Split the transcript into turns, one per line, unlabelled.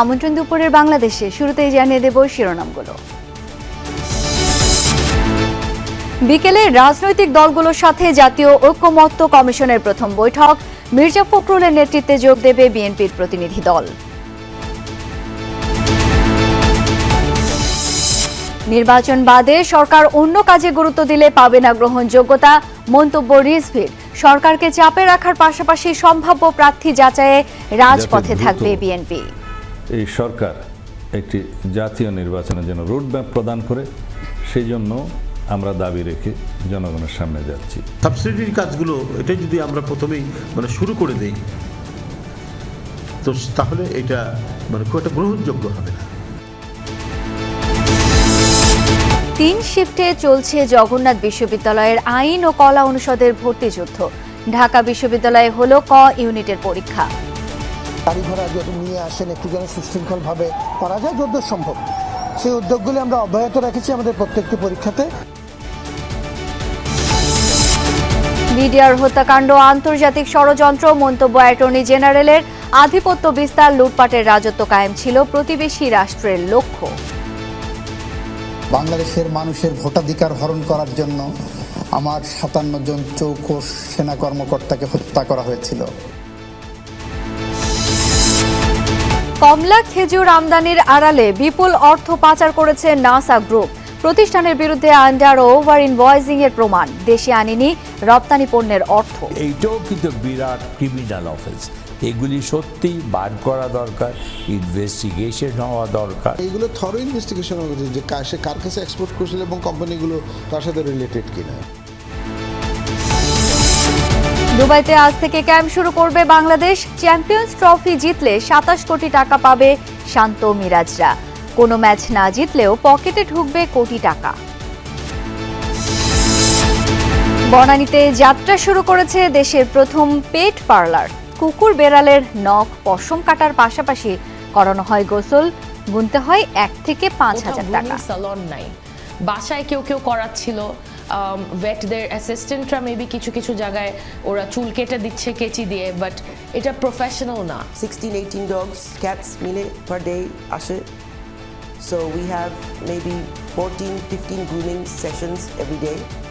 আমন্ত্রণ দুপুরের বাংলাদেশে। শুরুতেই জানিয়ে দেব শিরোনামগুলো। বিকেলে রাজনৈতিক দলগুলোর সাথে জাতীয় ঐক্যমত্য কমিশনের প্রথম বৈঠক। মির্জা ফখরুলের নেতৃত্বে যোগ দেবে বিএনপির প্রতিনিধি দল। নির্বাচন বাদে সরকার অন্য কাজে গুরুত্ব দিলে পাবে না গ্রহণযোগ্যতা মন্তব্য রিজভির। সরকারকে চাপে রাখার পাশাপাশি সম্ভাব্য প্রার্থী যাচাইয়ে রাজপথে থাকবে বিএনপি।
এই সরকার একটি জাতীয় নির্বাচনের জন্য রোডম্যাপ প্রদান করে সেই জন্য আমরা দাবি রেখে জনগণের সামনে যাচ্ছি।
সাবসিডির কাজগুলো এটা যদি আমরা প্রথমেই মানে শুরু করে দিই তো তাহলে এটা মানে খুব একটা গ্রহণযোগ্য হবে না।
তিন শিফটে চলছে জগন্নাথ বিশ্ববিদ্যালয়ের আইন ও কলা অনুষদের ভর্তি যুদ্ধ। ঢাকা বিশ্ববিদ্যালয়ে হলো ক ইউনিটের পরীক্ষা।
গাড়ি ঘোড়া যদি নিয়ে আসেন একটু যেন সুশৃঙ্খলভাবে করা যায় যত সম্ভব। সেই উদ্যোগগুলি আমরা অব্যাহত রেখেছি আমাদের প্রত্যেকটি পরীক্ষাতে।
মিডিয়ার হত্যাকাণ্ড আন্তর্জাতিক ষড়যন্ত্র মন্তব্য অ্যাটর্নি জেনারেলের আধিপত্য বিস্তার লুটপাটের রাজত্ব কায়েম ছিল প্রতিবেশী রাষ্ট্রের লক্ষ্য।
বাংলাদেশের মানুষের ভোটাধিকার হরণ করার জন্য আমার সাতান্ন জন চৌকস সেনা কর্মকর্তাকে হত্যা করা হয়েছিল।
কমলা খেজুর আমদানির আড়ালে বিপুল অর্থ পাচার করেছে নাসা গ্রুপ। প্রতিষ্ঠানের বিরুদ্ধে আন্ডার ওভার ইনভয়েসিং এর প্রমাণ। দেশে আনেনি রপ্তানি পণ্যের অর্থ।
এইটাও কিন্তু বিরাট ক্রিমিনাল অফেন্স এগুলি সত্যি বার করা দরকার ইনভেস্টিগেশন হওয়া দরকার।
এগুলো থরো ইনভেস্টিগেশন হবে যে কার কাছে এক্সপোর্ট করছিল এবং কোম্পানিগুলো তার সাথে রিলেটেড কিনা।
দুবাইতে আজ থেকে ক্যাম্প শুরু করবে বাংলাদেশ। চ্যাম্পিয়ন্স ট্রফি জিতলে সাতাশ কোটি টাকা পাবে শান্ত মিরাজরা। কোনো ম্যাচ না জিতলেও পকেটে ঢুকবে কোটি টাকা। বনানীতে যাত্রা শুরু করেছে দেশের প্রথম পেট পার্লার। কুকুর বেড়ালের নখ পশম কাটার পাশাপাশি করানো হয় গোসল। গুনতে হয় এক থেকে পাঁচ হাজার টাকা।
বাসায় কেউ কেউ করাচ্ছিল। ভেটদের অ্যাসিস্ট্যান্টরা মেবি কিছু কিছু জায়গায় ওরা চুল কেটে দিচ্ছে কেচি দিয়ে বাট এটা প্রফেশনাল না
সিক্সটিন এইটিন ডগস ক্যাটস মিলে পার ডে আসে So we have maybe 14, 15 grooming sessions every day.